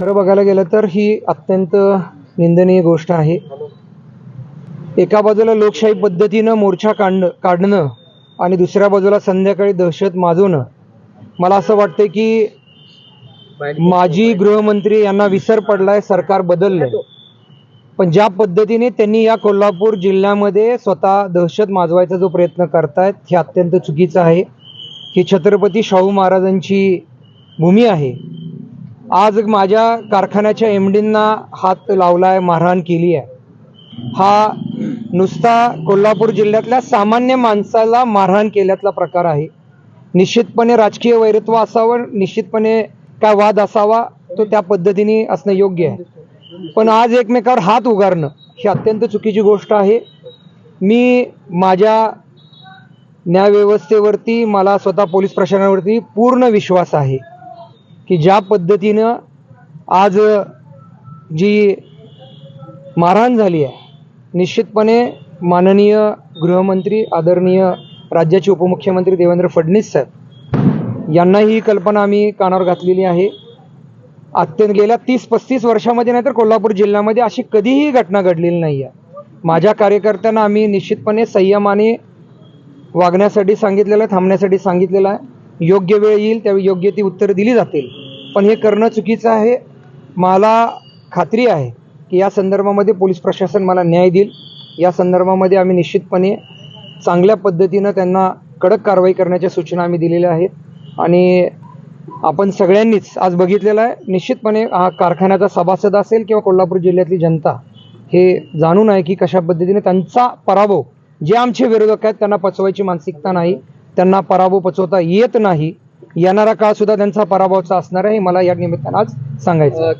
खरं बघायला गेलं तर ही अत्यंत निंदनीय गोष्ट आहे. एका बाजूला लोकशाही पद्धतीनं मोर्चा काढणं काढणं आणि दुसऱ्या बाजूला संध्याकाळी दहशत माजवणं. मला असं वाटतं की माजी गृहमंत्री यांना विसर पडलाय सरकार बदललंय. पण ज्या पद्धतीने त्यांनी या कोल्हापूर जिल्ह्यामध्ये स्वतः दहशत माजवायचा जो प्रयत्न करतायत हे अत्यंत चुकीचं आहे. ही छत्रपती शाहू महाराजांची भूमी आहे. आज माझ्या कारखान्याच्या एम डींना हात लावलाय मारहाण केली आहे हा नुसता कोल्हापूर जिल्ह्यातल्या सामान्य माणसाला मारहाण केल्यातला प्रकार आहे. निश्चितपणे राजकीय वैरत्व असावं निश्चितपणे काय वाद असावा तो त्या पद्धतीने असणं योग्य आहे. पण आज एकमेकावर हात उगारणं ही अत्यंत चुकीची गोष्ट आहे. मी माझ्या न्यायव्यवस्थेवरती मला स्वतः पोलीस प्रशासनावरती पूर्ण विश्वास आहे. की ज्या पद्धतीनं आज जी मारहाण झाली आहे निश्चितपणे माननीय गृहमंत्री आदरणीय राज्याचे उपमुख्यमंत्री देवेंद्र फडणवीस साहेब यांना ही कल्पना आम्ही कानावर घातलेली आहे. अत्यंत गेल्या तीस पस्तीस वर्षामध्ये नाही तर कोल्हापूर जिल्ह्यामध्ये अशी कधीही घटना घडलेली नाही आहे माझ्या कार्यकर्त्यांना आम्ही निश्चितपणे संयमाने वागण्यासाठी सांगितलेलं आहे थांबण्यासाठी सांगितलेलं आहे. योग्य वेळ येईल त्यावेळी योग्य ती उत्तरं दिली जातील. पण हे करणं चुकीचं आहे. मला खात्री आहे की या संदर्भामध्ये पोलीस प्रशासन मला न्याय देईल. या संदर्भामध्ये आम्ही निश्चितपणे चांगल्या पद्धतीनं त्यांना कडक कारवाई करण्याच्या सूचना आम्ही दिलेल्या आहेत. आणि आपण सगळ्यांनीच आज बघितलेलं आहे निश्चितपणे हा कारखान्याचा सभासद असेल किंवा कोल्हापूर जिल्ह्यातली जनता हे जाणून आहे की कशा पद्धतीने त्यांचा पराभव जे आमचे विरोधक आहेत त्यांना पचवायची मानसिकता नाही त्यांना पराभव पचवता येत नाही येणारा काळ सुद्धा त्यांचा पराभवचा असणार आहे हे मला या निमित्तानं आज सांगायचं